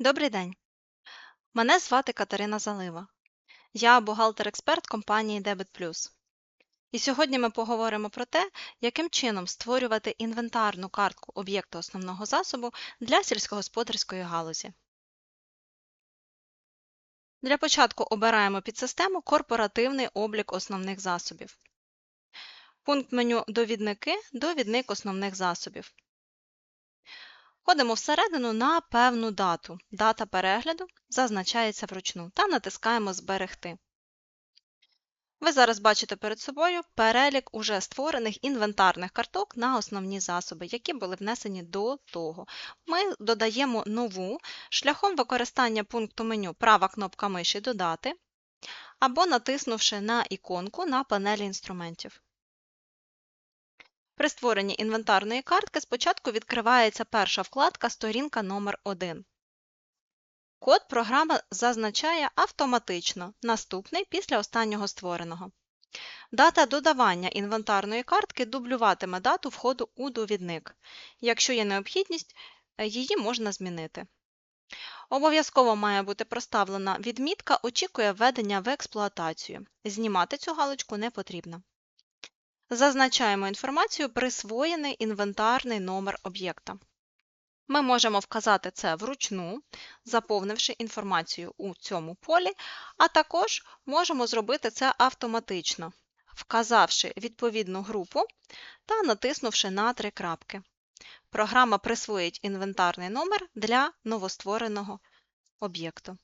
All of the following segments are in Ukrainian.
Добрий день. Мене звати Катерина Залива. Я бухгалтер-експерт компанії Debit І сьогодні ми поговоримо про те, яким чином створювати інвентарну картку об'єкту основного засобу для сільськогосподарської галузі. Для початку обираємо підсистему Корпоративний облік основних засобів. Пункт меню Довідники Довідник основних засобів. Входимо всередину на певну дату. Дата перегляду зазначається вручну та натискаємо Зберегти. Ви зараз бачите перед собою перелік уже створених інвентарних карток на основні засоби, які були внесені до того. Ми додаємо нову шляхом використання пункту меню права кнопка миші Додати або натиснувши на іконку на панелі інструментів. При створенні інвентарної картки спочатку відкривається перша вкладка Сторінка номер 1 Код програма зазначає автоматично, наступний після останнього створеного. Дата додавання інвентарної картки дублюватиме дату входу у довідник. Якщо є необхідність, її можна змінити. Обов'язково має бути проставлена відмітка Очікує введення в експлуатацію. Знімати цю галочку не потрібно. Зазначаємо інформацію присвоєний інвентарний номер об'єкта. Ми можемо вказати це вручну, заповнивши інформацію у цьому полі, а також можемо зробити це автоматично, вказавши відповідну групу та натиснувши на три крапки. Програма присвоїть інвентарний номер для новоствореного об'єкту.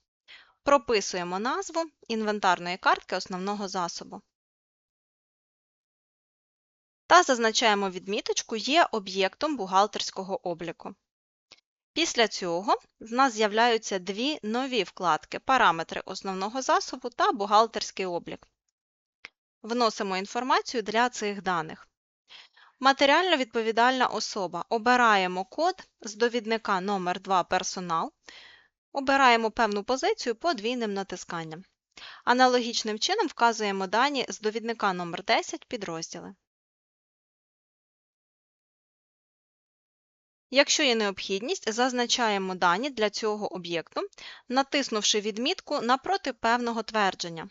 Прописуємо назву інвентарної картки основного засобу та зазначаємо відміточку Є об'єктом бухгалтерського обліку. Після цього в нас з'являються дві нові вкладки Параметри основного засобу та бухгалтерський облік. Вносимо інформацію для цих даних. Матеріально відповідальна особа. Обираємо код з довідника номер 2 персонал. Обираємо певну позицію подвійним натисканням. Аналогічним чином вказуємо дані з довідника номер 10 підрозділи. Якщо є необхідність, зазначаємо дані для цього об'єкту, натиснувши відмітку напроти певного твердження.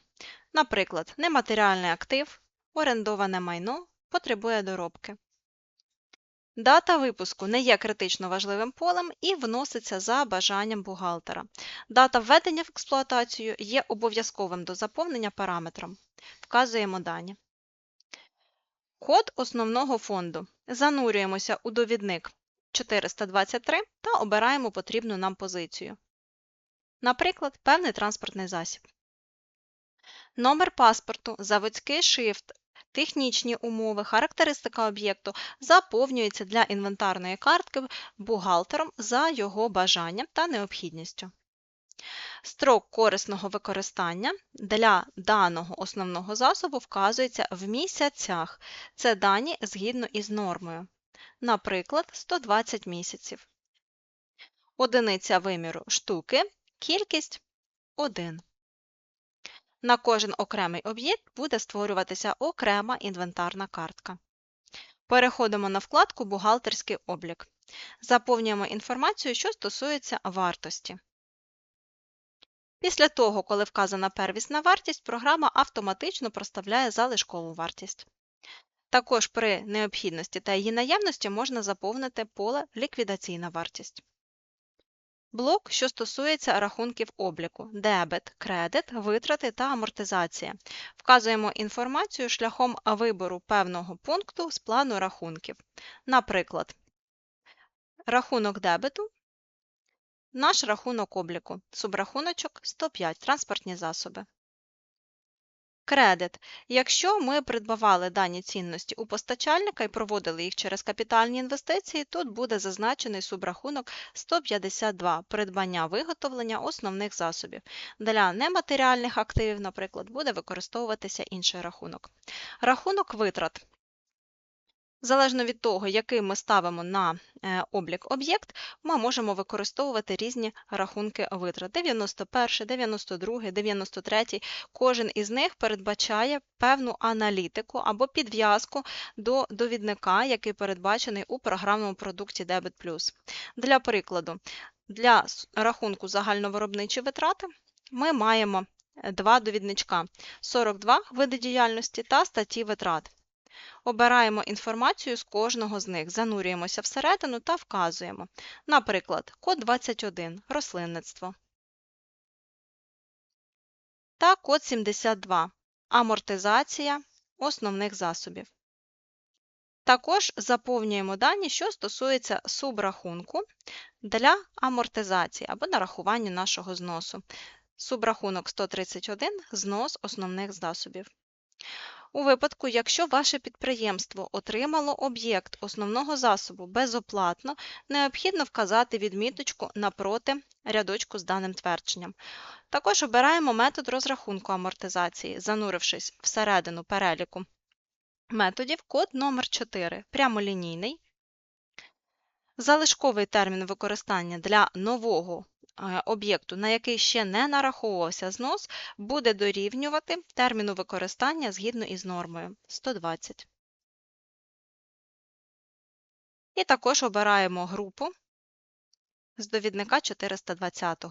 Наприклад, нематеріальний актив, орендоване майно потребує доробки. Дата випуску не є критично важливим полем і вноситься за бажанням бухгалтера. Дата введення в експлуатацію є обов'язковим до заповнення параметром. Вказуємо дані. Код основного фонду. Занурюємося у довідник 423 та обираємо потрібну нам позицію. Наприклад, певний транспортний засіб. Номер паспорту, заводський шрифт, технічні умови, характеристика об'єкту заповнюється для інвентарної картки бухгалтером за його бажанням та необхідністю. Строк корисного використання для даного основного засобу вказується в місяцях. Це дані згідно із нормою наприклад, 120 місяців. Одиниця виміру штуки, кількість 1. На кожен окремий об'єкт буде створюватися окрема інвентарна картка. Переходимо на вкладку Бухгалтерський облік. Заповнюємо інформацію, що стосується вартості. Після того, коли вказана первісна вартість, програма автоматично проставляє залишкову вартість. Також при необхідності та її наявності можна заповнити поле Ліквідаційна вартість. Блок, що стосується рахунків обліку, дебет, кредит, витрати та амортизація. Вказуємо інформацію шляхом вибору певного пункту з плану рахунків. Наприклад, рахунок дебету, наш рахунок обліку, субрахуночок 105 транспортні засоби. Кредит. Якщо ми придбавали дані цінності у постачальника і проводили їх через капітальні інвестиції, тут буде зазначений субрахунок 152 придбання виготовлення основних засобів. Для нематеріальних активів, наприклад, буде використовуватися інший рахунок. Рахунок витрат. Залежно від того, який ми ставимо на е, облік об'єкт, ми можемо використовувати різні рахунки витрат. 91, 92, 93. Кожен із них передбачає певну аналітику або підв'язку до довідника, який передбачений у програмному продукті Debit Для прикладу, Для рахунку загальновиробничі витрати ми маємо е, два довідничка 42 види діяльності та статті витрат. Обираємо інформацію з кожного з них, занурюємося всередину та вказуємо. Наприклад, код 21 рослинництво та код 72 амортизація основних засобів. Також заповнюємо дані, що стосуються субрахунку для амортизації або нарахування нашого зносу. Субрахунок 131 знос основних засобів. У випадку, якщо ваше підприємство отримало об'єкт основного засобу безоплатно, необхідно вказати відміточку напроти рядочку з даним твердженням. Також обираємо метод розрахунку амортизації, занурившись всередину переліку методів код номер 4 прямолінійний. Залишковий термін використання для нового об'єкту, на який ще не нараховувався знос, буде дорівнювати терміну використання згідно із нормою 120. І також обираємо групу з довідника 420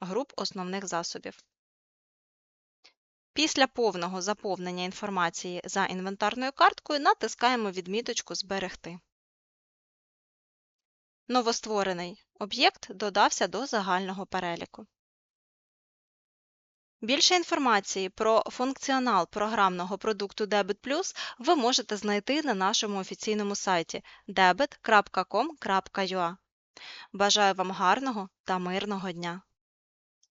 груп основних засобів. Після повного заповнення інформації за інвентарною карткою натискаємо відміточку Зберегти. Новостворений об'єкт додався до загального переліку. Більше інформації про функціонал програмного продукту Debit ви можете знайти на нашому офіційному сайті debit.com.ua. Бажаю вам гарного та мирного дня!